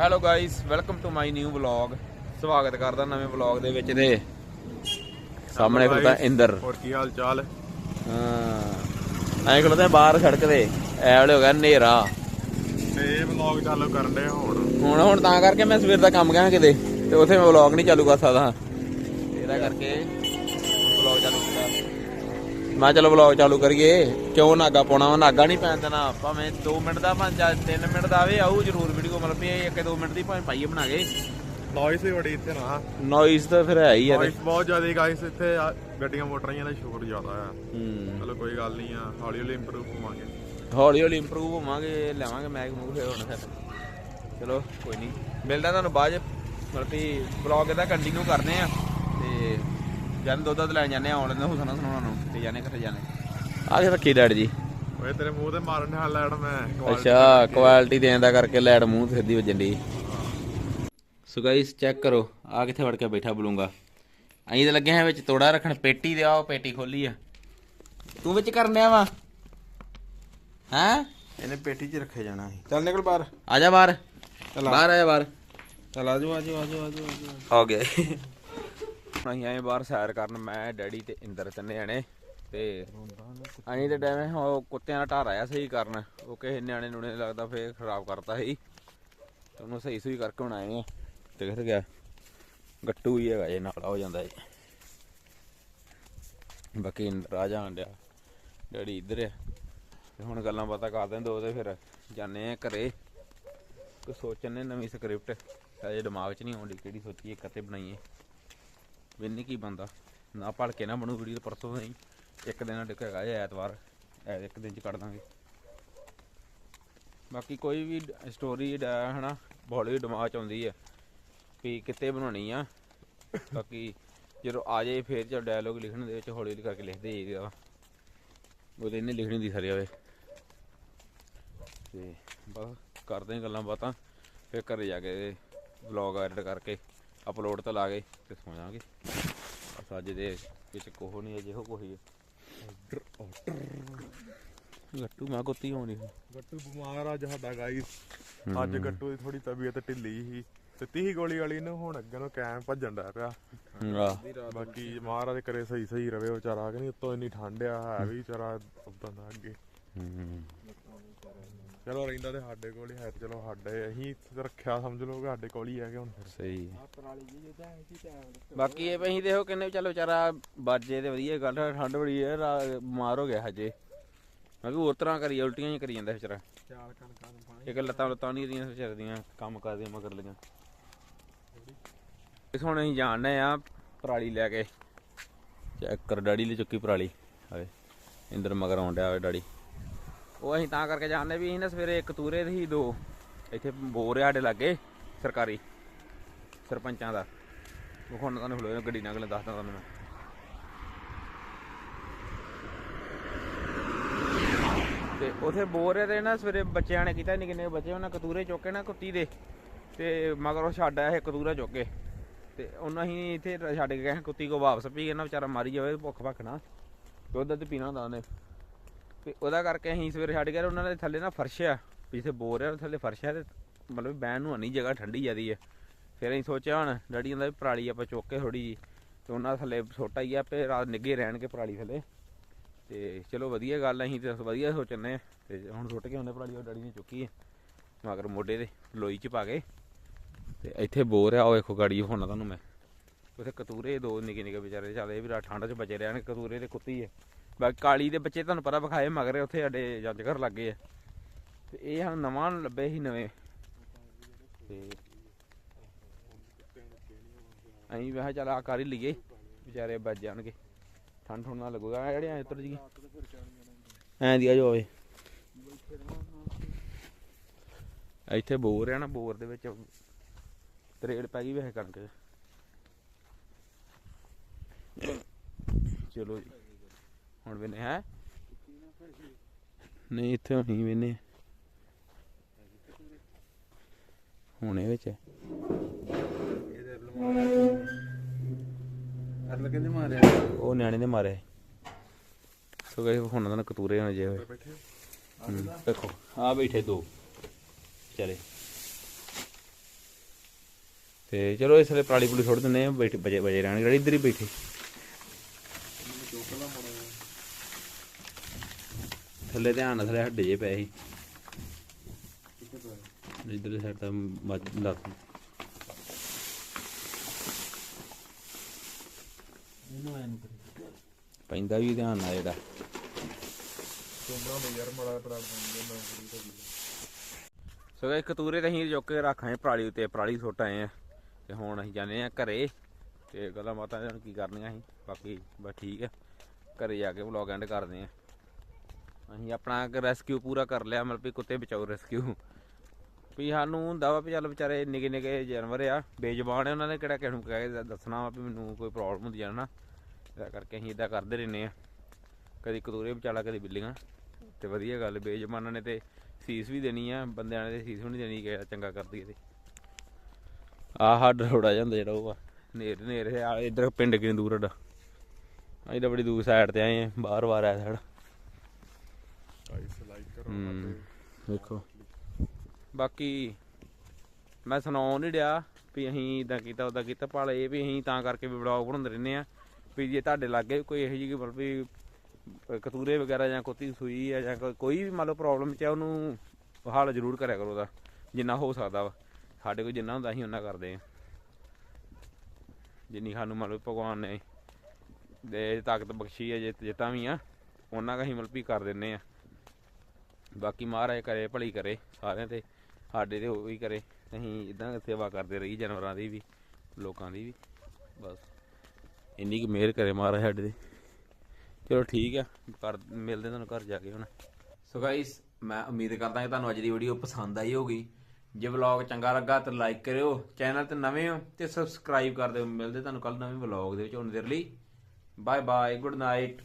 Hello guys welcome to my new vlog ਸਵਾਗਤ ਕਰਦਾ ਨਵੇਂ ਵਲੌਗ ਦੇ ਵਿੱਚ ਤੇ ਸਾਹਮਣੇ ਖੜਦਾ ਇੰਦਰ। ਹੋਰ ਕੀ ਹਾਲ ਚਾਲ? ਹਾਂ ਐਂ ਖੜਦਾ ਬਾਹਰ ਸੜਕ ਤੇ। ਐ ਵੇਲੇ ਹੋ ਗਿਆ ਹਨੇਰਾ। ਤੇ ਇਹ ਵਲੌਗ ਚਾਲੂ ਕਰਨ ਦੇ ਹੁਣ ਹੁਣ ਹੁਣ ਤਾਂ ਕਰਕੇ ਮੈਂ ਸਵੇਰ ਦਾ ਕੰਮ ਗਿਆ ਕਿਤੇ ਤੇ ਉੱਥੇ ਮੈਂ ਵਲੌਗ ਨਹੀਂ ਚਾਲੂ ਕਰ ਸਕਦਾ। ਇਹਦਾ ਕਰਕੇ ਮੈਂ ਚਲੋ ਵਲੌਗ ਚਾਲੂ ਕਰੀਏ। ਕਿਉਂ ਨਾਗਾ ਪਾਉਣਾ ਵਾ? ਨਾਗਾ ਨਹੀਂ ਪੈਣ ਦੇਣਾ ਭਾਵੇਂ 2 ਮਿੰਟ ਦਾ ਭਾਵੇਂ 3 ਮਿੰਟ ਦਾ ਆਵੇ ਆਊ ਜ਼ਰੂਰ ਵੀਡੀਓ ਮਤਲਬ ਵੀ ਇੱਕ 2 ਮਿੰਟ ਦੀ ਭਾਵੇਂ ਪਾਈਏ ਬਣਾ ਕੇ। ਨੋਇਸ ਹੀ ਬੜੀ ਇੱਥੇ ਨਾ। ਨੋਇਸ ਤਾਂ ਫਿਰ ਹੈ ਹੀ ਆ ਨੋਇਸ ਬਹੁਤ ਜ਼ਿਆਦਾ ਗਾਇਸ ਇੱਥੇ ਗੱਡੀਆਂ ਮੋਟਰਾਂ ਦਾ ਸ਼ੋਰ ਜ਼ਿਆਦਾ ਆ। ਹੂੰ। ਚਲੋ ਕੋਈ ਗੱਲ ਨਹੀਂ ਆ ਹੌਲੀ ਹੌਲੀ ਇੰਪਰੂਵ ਹੋਵਾਂਗੇ। ਹੌਲੀ ਹੌਲੀ ਇੰਪਰੂਵ ਹੋਵਾਂਗੇ ਲਿਆਵਾਂਗੇ ਮੈਗ ਮੂਗ ਫਿਰ ਹੁਣ ਫਿਰ। ਚਲੋ ਕੋਈ ਨਹੀਂ ਮਿਲਦਾ ਤੁਹਾਨੂੰ ਬਾਅਦ। ਮਤਲਬ ਵੀ ਬਲੌਗ ਇਹਦਾ ਕੰਟੀਨਿਊ ਕਰਦੇ ਆ। ਜਨ ਦੁੱਧ ਦੁੱਧ ਲੈਣ ਜਾਂਦੇ ਆ ਆਉਣ ਦੇ ਹੁਸਨਾ ਸੁਣਾਉਣ ਨੂੰ ਤੇ ਜਾਣੇ ਕਿੱਥੇ ਜਾਣੇ ਆ ਕੇ ਰੱਖੀ ਡੈਡ ਜੀ। ਓਏ ਤੇਰੇ ਮੂੰਹ ਤੇ ਮਾਰਨ ਹਾਲ ਲੈਣ ਮੈਂ ਅੱਛਾ ਕੁਆਲਿਟੀ ਦੇਣ ਦਾ ਕਰਕੇ ਲੈਟ ਮੂੰਹ ਤੇ ਸਿੱਧੀ ਵੱਜਣ ਦੀ ਸੋ ਗਾਇਸ ਚੈੱਕ ਕਰੋ ਆ ਕਿੱਥੇ ਵੜ ਕੇ ਬੈਠਾ ਬਲੂੰਗਾ। ਅਸੀਂ ਤਾਂ ਲੱਗੇ ਹਾਂ ਵਿੱਚ ਤੋੜਾ ਰੱਖਣ ਪੇਟੀ ਦੇ ਆਓ ਪੇਟੀ ਖੋਲੀ ਆ। ਤੂੰ ਵਿੱਚ ਕਰਨ ਡਿਆ ਵਾ? ਹੈਂ? ਇਹਨੇ ਪੇਟੀ 'ਚ ਰੱਖਿਆ ਜਾਣਾ ਸੀ। ਚੱਲ ਨਿਕਲ ਬਾਹਰ। ਆ ਜਾ ਬਾਹਰ। ਚੱਲ ਆ। ਬਾਹਰ ਆ ਜਾ ਬਾਹਰ। ਚੱਲ ਆਜੋ ਆਜੋ ਆਜੋ ਆਜੋ ਹੋ ਗਏ ਅਸੀਂ ਆਏ ਬਾਹਰ ਸੈਰ ਕਰਨ, ਮੈਂ, ਡੈਡੀ ਤੇ ਇੰਦਰ ਤਿੰਨੇ ਜਣੇ ਤੇ ਅਸੀਂ ਤੇ ਟਾਈਮ ਉਹ ਕੁੱਤਿਆਂ ਦਾ ਢਾਰ ਆਇਆ ਸਹੀ ਕਰਨ, ਉਹ ਕਿਸੇ ਨਿਆਣੇ ਨੂਣੇ ਲੱਗਦਾ ਫੇਰ ਖਰਾਬ ਕਰਤਾ ਸੀ। ਤੇ ਉਹਨੂੰ ਸਹੀ ਸਹੀ ਕਰਕੇ ਹੁਣ ਆਏ ਆ ਤੇ ਕਿੱਥੇ ਗਿਆ। ਗੱਟੂ ਹੀ ਹੈਗਾ ਜੇ, ਨਾਲ ਹੋ ਜਾਂਦਾ ਜੀ। ਬਾਕੀ ਇੰਦਰ ਆ ਜਾਣ ਡਿਆ, ਡੈਡੀ ਇੱਧਰ ਆ। ਤੇ ਹੁਣ ਗੱਲਾਂ ਬਾਤਾਂ ਕਰਦੇ ਦੋ ਤੇ ਫਿਰ ਜਾਣੇ ਆ ਘਰੇ। ਕੋਈ ਸੋਚਣੇ ਨਵੀਂ ਸਕ੍ਰਿਪਟ ਅਜੇ ਦਿਮਾਗ 'ਚ ਨਹੀਂ ਆਉਂਦੀ ਕਿਹੜੀ ਸੋਚੀਏ ਕੱਤੇ ਬਣਾਈਏ। ਵੇਨੇ ਕੀ ਬੰਦਾ ਨਾ ਪੜ ਕੇ ਨਾ ਬਣੂ ਵੀਡੀਓ ਪਰਸੋਂ ਨਹੀਂ ਇੱਕ ਦਿਨ ਟਿਕ ਹੈਗਾ ਇਹ ਐਤਵਾਰ। ਐ ਇੱਕ ਦਿਨ 'ਚ ਕੱਢ ਦਾਂਗੇ। ਬਾਕੀ ਕੋਈ ਵੀ ਸਟੋਰੀ ਹਨਾ ਬੋਲੀ ਦਿਮਾਗ 'ਚ ਆਉਂਦੀ ਹੈ ਵੀ ਕਿਤੇ ਬਣਾਉਣੀ ਆ। ਬਾਕੀ ਜਦੋਂ ਆ ਜਾਏ ਫੇਰ ਜਦ ਡਾਇਲੋਗ ਲਿਖਣ ਦੇ ਵਿੱਚ ਹੌਲੀ ਹੌਲੀ ਕਰਕੇ ਲਿਖਦੇ ਜਾਈਦਾ ਉਹਦੇ ਇਹਨੇ ਲਿਖਣੀ ਦੀ ਸਾਰੇ ਆਵੇ ਤੇ ਬਸ ਕਰਦੇ ਗੱਲਾਂ ਬਾਤਾਂ, ਫਿਰ ਘਰੇ ਜਾ ਕੇ ਵਲੌਗ ਐਡਿਟ ਕਰਕੇ। ਅਪਲੋਡ ਤੇ ਲਾ ਕੇ ਤੇ ਸੌ ਜਾਾਂਗੇ ਬਸ ਅੱਜ ਦੇ ਵਿੱਚ ਕੋਹ ਨਹੀਂ ਅਜੇ ਹੋ ਕੋਈ ਗੱਟੂ ਮਾ ਕੋਤੀ ਹੋਣੀ ਗੱਟੂ ਬਿਮਾਰ ਅੱਜ ਸਾਡਾ ਗਾਇਸ ਅੱਜ ਗੱਟੂ ਦੀ ਥੋੜੀ ਤਬੀਅਤ ਢਿੱਲੀ ਸੀ। ਤੇ 30 ਗੋਲੀ ਵਾਲੀ ਨੂੰ ਹੁਣ ਅੱਗੇ ਨੂੰ ਕੈਮ ਭੱਜਣ ਡਿਆ ਪਿਆ। ਆ ਬਾਕੀ ਮਹਾਰਾਜ ਕਰੇ ਸਹੀ ਸਹੀ ਰਵੇ। ਉਹ ਵਿਚਾਰਾ ਕਿ ਨਹੀਂ ਉੱਤੋਂ ਇੰਨੀ ਠੰਡ ਆ ਹੈ ਵੀ ਵਿਚਾਰਾ ਉਦਾਂ ਦਾ ਅੱਗੇ। ਚਲੋ ਰਹਿੰਦਾ ਤੇ ਸਾਡੇ ਕੋਲ ਹੀ ਹੈ ਤੇ ਚਲੋ ਸਾਡੇ ਅਸੀਂ ਰੱਖਿਆ ਸਮਝ ਲਓ ਕਿ ਸਾਡੇ ਕੋਲ ਹੀ ਹੈਗੇ ਹੁਣ। ਫਿਰ ਸਹੀ ਬਾਕੀ ਇਹ ਅਸੀਂ ਦੇਖੋ ਕਿੰਨੇ ਚਲੋ ਵਿਚਾਰਾ ਬਾਜੇ ਤੇ ਵਧੀਆ ਗੱਲ ਆ, ਠੰਡ ਬੜੀ ਹੈ ਰਾ- ਬਿਮਾਰ ਹੋ ਗਿਆ ਹਜੇ। ਮੈਂ ਕਿ ਹੋਰ ਤਰ੍ਹਾਂ ਕਰੀ ਉਲਟੀਆਂ ਹੀ ਕਰੀ ਜਾਂਦਾ ਵਿਚਾਰਾ। ਚਾਰ ਕਣਕਾਂ ਨੂੰ ਪਾਣੀ ਇੱਕ ਲੱਤਾਂ ਲੱਤਾਂ ਨਹੀਂ ਰਹੀਆਂ ਵਿਚਾਰੇ ਦੀਆਂ ਕੰਮ ਕਰਦੀਆਂ ਮਗਰ ਲਈਆਂ ਇਸ ਹੁਣ ਅਸੀਂ ਜਾਣਦੇ ਆ ਪਰਾਲੀ ਲੈ ਕੇ। ਚੈੱਕ ਕਰ ਡੈਡੀ ਲਈ ਚੁੱਕੀ ਪਰਾਲੀ। ਆਵੇ ਇੰਦਰ ਮਗਰ ਆਉਣ ਡਿਆ ਵੇ ਡੈਡੀ। ਉਹ ਅਸੀਂ ਤਾਂ ਕਰਕੇ ਜਾਣਦੇ ਵੀ ਅਸੀਂ ਨਾ ਸਵੇਰੇ ਇੱਕ ਤੂਰੇ ਦੇ ਹੀ ਦੋ। ਇੱਥੇ ਬੋਰ ਆ ਸਾਡੇ ਲਾਗੇ, ਸਰਕਾਰੀ, ਸਰਪੰਚਾਂ ਦਾ। ਉਹ ਹੁਣ ਤੁਹਾਨੂੰ ਹਲੋ ਗੱਡੀ ਨਾਲ ਅਗਲੇ ਦੱਸਦਾ ਤੁਹਾਨੂੰ ਮੈਂ। ਤੇ ਉਥੇ ਬੋਰ ਦੇ ਨਾ ਸਵੇਰੇ ਬੱਚਿਆਂ ਨੇ ਕੀਤਾ, ਨਿੱਕੇ ਨਿੱਕੇ ਬੱਚੇ ਉਹਨਾਂ ਕਤੂਰੇ ਚੁੱਕੇ ਨਾ ਕੁੱਤੀ ਦੇ। ਤੇ ਮਗਰ ਉਹ ਛੱਡ ਆਇਆ ਇਹ ਕਤੂਰਾ ਚੁੱਕ ਕੇ। ਤੇ ਉਹਨਾਂ ਹੀ ਇੱਥੇ ਛੱਡ ਕੇ ਗਏ ਕੁੱਤੀ ਕੋ ਵਾਪਸ ਪੀ ਗਿਆ ਨਾ ਵਿਚਾਰਾ ਮਾਰੀ ਜਾਵੇ, ਭੁੱਖ ਭੱਖ ਨਾ ਦੁੱਧ ਤੇ ਪੀਣਾ ਹੁੰਦਾ ਉਹਨੇ। ਤੇ ਉਹਦਾ ਕਰਕੇ ਅਸੀਂ ਸਵੇਰੇ ਛੱਡ ਗਏ ਉਹਨਾਂ ਦੇ ਥੱਲੇ ਨਾ ਫਰਸ਼ ਆ ਜਿੱਥੇ ਬੋਰ ਆ ਉਹਦੇ ਥੱਲੇ ਫਰਸ਼ ਆ ਤੇ ਮਤਲਬ ਬੈਨ ਨੂੰ ਨਹੀਂ ਜਗ੍ਹਾ ਠੰਡੀ ਜਿਆਦੀ ਹੈ ਫਿਰ ਅਸੀਂ ਸੋਚਿਆ ਹੁਣ ਡੈਡੀ ਕਹਿੰਦਾ ਵੀ ਪਰਾਲੀ ਆਪਾਂ ਚੁੱਕ ਕੇ ਥੋੜੀ ਜੀ ਤੇ ਉਹਨਾਂ ਥੱਲੇ ਛੋਟਾ ਹੀ ਆ, ਆਪੇ ਰਾਤ ਨਿੱਗੇ ਰਹਿਣਗੇ ਪਰਾਲੀ ਥੱਲੇ। ਤੇ ਚਲੋ ਵਧੀਆ ਗੱਲ ਅਸੀਂ ਤੇ ਵਧੀਆ ਸੋਚਨੇ ਆ। ਤੇ ਹੁਣ ਸੁੱਟ ਕੇ ਹੁੰਦੇ ਪਰਾਲੀ ਉਹ ਡੈਡੀ ਨੇ ਚੁੱਕੀ ਹੈ ਮਗਰ ਮੋਢੇ ਦੇ ਲੋਈ ਚ ਪਾ ਕੇ। ਤੇ ਇੱਥੇ ਬੋਰ ਆ ਉਹ ਵੇਖੋ ਗਾੜੀ ਹੁਣ ਤੁਹਾਨੂੰ ਮੈਂ। ਉਥੇ ਕਤੂਰੇ ਦੋ ਨਿੱਕੇ ਨਿੱਕੇ ਵਿਚਾਰੇ ਚੱਲੇ ਵੀ ਰਾਤ ਠੰਡ ਚ ਬਚੇ ਰਹਿਣ ਕਤੂਰੇ ਤੇ ਕੁੱਤੀ ਹੈ ਬਾਕੀ ਕਾਲੀ ਦੇ ਬੱਚੇ ਤੁਹਾਨੂੰ ਪਤਾ ਵਿਖਾਏ, ਮਗਰੇ ਉੱਥੇ ਸਾਡੇ ਜੱਜ ਘਰ ਲੱਗੇ ਆ। ਤੇ ਇਹ ਹਨ ਨਵਾਂ ਲੱਭੇ ਸੀ ਨਵੇਂ। ਤੇ ਅਸੀਂ ਵੇਹਾ ਚੱਲ ਆ ਕਰ ਹੀ ਲਈਏ, ਵਿਚਾਰੇ ਬਚ ਜਾਣਗੇ। ਠੰਡ ਠੰਡ ਨਾ ਲੱਗੂਗਾ ਆਹ ਜਿਹੜੀਆਂ ਇੱਧਰ ਜੀ ਐਂ ਦੀ ਆ ਜੋ ਆਵੇ ਇੱਥੇ ਬੋਰ ਆ ਨਾ, ਬੋਰ ਦੇ ਵਿੱਚ ਤਰੇੜ ਪੈ ਗਈ ਵੈਸੇ ਕਣਕ। ਚਲੋ ਜੀ। ਹੁਣ ਵੇਨੇ ਹੈ? ਨਹੀਂ ਇੱਥੇ ਹੋਣੀ ਵੇਨੇ। ਹੁਣੇ ਵਿੱਚ। ਅਰਲ ਕਹਿੰਦੇ ਮਾਰਿਆ ਉਹ ਨਿਆਣੇ ਦੇ ਮਾਰੇ। ਸੋ ਗਏ ਹੁਣ ਤਾਂ ਕਤੂਰੇ ਹੋਣੇ ਜੇ ਹੋਏ। ਦੇਖੋ ਆ ਬੈਠੇ ਦੋ। ਚਲੇ। ਤੇ ਚਲੋ ਇਸ ਵੇਲੇ ਪਰਾਲੀ ਪੁਲੀ ਛੋੜ ਦਿੰਦੇ ਆ ਬੈਠੇ ਬਜੇ ਬਜੇ ਰਹਿਣਗੇ। ਜਿਹੜੇ ਇੱਧਰ ਹੀ ਬੈਠੇ। ਥੱਲੇ ਧਿਆਨ ਨਾਲ ਥੱਲੇ ਹੱਡੇ ਜੇ ਪਏ ਸੀ। ਇੱਧਰਲੀ ਸਾਈਡ ਤਾਂ ਮੱਝ ਲੱਤ। ਪੈਂਦਾ ਵੀ ਧਿਆਨ ਨਾਲ ਜਿਹੜਾ ਸੋ ਗਾਇਸ ਕਤੂਰੇ ਤਾਂ ਅਸੀਂ ਚੁੱਕ ਕੇ ਰੱਖਾਂਗੇ ਪਰਾਲੀ ਉੱਤੇ ਪਰਾਲੀ ਸੁੱਟ ਆਏ ਆ। ਤੇ ਹੁਣ ਅਸੀਂ ਜਾਂਦੇ ਆ ਘਰੇ। ਤੇ ਗੱਲਾਂ ਬਾਤਾਂ ਹੁਣ ਕੀ ਕਰਨੀਆਂ ਅਸੀਂ ਬਾਕੀ ਬਸ ਠੀਕ ਆ। ਘਰੇ ਜਾ ਕੇ ਵਲੌਗ ਐਂਡ ਕਰਦੇ ਆ। ਅਸੀਂ ਆਪਣਾ ਰੈਸਕਿਊ ਪੂਰਾ ਕਰ ਲਿਆ, ਮਤਲਬ ਵੀ ਕੁੱਤੇ ਬਚਾਓ ਰੈਸਕਿਊ ਵੀ ਸਾਨੂੰ ਹੁੰਦਾ ਵਾ ਵੀ ਚੱਲ ਵਿਚਾਰੇ ਨਿੱਕੇ ਨਿੱਕੇ ਜਾਨਵਰ ਆ, ਬੇਜ਼ਬਾਨ ਆ ਉਹਨਾਂ ਨੇ ਕਿਹੜਾ ਕਿਸੇ ਨੂੰ ਕਹਿ ਕੇ ਦੱਸਣਾ ਵਾ ਵੀ ਮੈਨੂੰ ਕੋਈ ਪ੍ਰੋਬਲਮ ਹੁੰਦੀ ਆ ਨਾ ਇਸ ਕਰਕੇ ਅਸੀਂ ਇਦਾਂ ਕਰਦੇ ਰਹਿੰਦੇ ਆ। ਕਦੀ ਕਤੂਰੇ ਵਿਚਾਲਾ ਕਦੀ ਬਿੱਲੀਆਂ। ਤੇ ਵਧੀਆ ਗੱਲ, ਬੇਜ਼ਬਾਨਾਂ ਨੇ ਤੇ ਸੀਸ ਵੀ ਦੇਣੀ ਆ, ਬੰਦਿਆਂ ਨੇ ਤੇ ਸੀਸ ਵੀ ਨਹੀਂ ਦੇਣੀ ਕਿ ਚੰਗਾ ਕਰਦੀ ਤੇ। ਆਹ ਹੱਡ ਰੋੜਾ ਜਾਂਦਾ ਜਿਹੜਾ ਉਹ ਆ। ਨੇਰ ਨੇਰ ਆ, ਇਧਰ ਪਿੰਡ ਕਿੰਨੀ ਦੂਰ ਡਾ ਅਸੀਂ ਤਾਂ ਬੜੀ ਦੂਰ ਸਾਈਡ ਤੇ ਆਏ ਆ, ਬਾਹਰ ਬਾਹਰ ਆਇਆ ਸਾਡਾ। ਹੂੰ। ਵੇਖੋ। ਬਾਕੀ ਮੈਂ ਸੁਣਾਉਣ ਨਹੀਂ ਡਿਆ ਵੀ ਅਸੀਂ ਇਦਾਂ ਕੀਤਾ ਉਦਾਂ ਕੀਤਾ ਪਰ ਇਹ ਵੀ ਅਸੀਂ ਤਾਂ ਕਰਕੇ ਵੀ ਬਲੌਗ ਬਣਾਉਂਦੇ ਰਹਿੰਦੇ ਆ ਵੀ ਜੇ ਤੁਹਾਡੇ ਲਾਗੇ ਕੋਈ ਇਹੋ ਜਿਹੀ ਮਤਲਬ ਵੀ ਕਤੂਰੇ ਵਗੈਰਾ ਜਾਂ ਕੁੱਤੀ ਸੂਈ ਆ ਜਾਂ ਕੋਈ- ਵੀ ਮੰਨ ਲਓ ਪ੍ਰੋਬਲਮ ਚ ਆ ਉਹਨੂੰ ਹੱਲ ਜ਼ਰੂਰ ਕਰਿਆ ਕਰੋ ਉਹਦਾ ਜਿੰਨਾ ਹੋ ਸਕਦਾ ਵਾ। ਸਾਡੇ ਕੋਲ ਜਿੰਨਾ ਹੁੰਦਾ ਅਸੀਂ ਉਹਨਾਂ ਕਰਦੇ ਆ ਜਿੰਨੀ ਸਾਨੂੰ ਮੰਨ ਲਓ ਭਗਵਾਨ ਨੇ ਦੇ ਤਾਕਤ ਬਖਸ਼ੀ ਹੈ ਜੇ ਜਿੱਤਾਂ ਵੀ ਆ ਉਹਨਾਂ ਕਾ ਅਸੀਂ ਮਤਲਬ ਵੀ ਕਰ ਦਿੰਨੇ ਆ ਬਾਕੀ ਮਹਾਰਾਜ ਕਰੇ, ਭਲੀ ਕਰੇ ਸਾਰਿਆਂ ਤੇ, ਸਾਡੇ ਤੇ ਉਹ ਵੀ ਕਰੇ। ਅਸੀਂ ਇਦਾਂ ਸੇਵਾ ਕਰਦੇ ਰਹੀ ਜਾਨਵਰਾਂ ਦੀ ਵੀ, ਲੋਕਾਂ ਦੀ ਵੀ, ਬਸ। ਇੰਨੀ ਕੁ ਮਿਹਰ ਕਰੇ ਮਹਾਰਾਜ ਸਾਡੇ ਤੇ। ਚਲੋ ਠੀਕ ਆ ਕਰ ਮਿਲਦੇ ਤੁਹਾਨੂੰ ਘਰ ਜਾ ਕੇ ਹੁਣ। ਸੋ ਗਾਇਸ ਮੈਂ ਉਮੀਦ ਕਰਦਾ ਕਿ ਤੁਹਾਨੂੰ ਅੱਜ ਦੀ ਵੀਡੀਓ ਪਸੰਦ ਆਈ ਹੋਗੀ ਜੇ ਵਲੌਗ ਚੰਗਾ ਲੱਗਾ ਤਾਂ ਲਾਈਕ ਕਰਿਓ ਚੈਨਲ ਤੇ ਨਵੇਂ ਹੋ ਤੇ ਸਬਸਕ੍ਰਾਈਬ ਕਰ ਦਿਓ। ਮਿਲਦੇ ਤੁਹਾਨੂੰ ਕੱਲ ਨਵੇਂ ਵਲੌਗ ਦੇ ਵਿੱਚ ਹੁਣ ਦੇਰ ਲਈ। Bye bye good night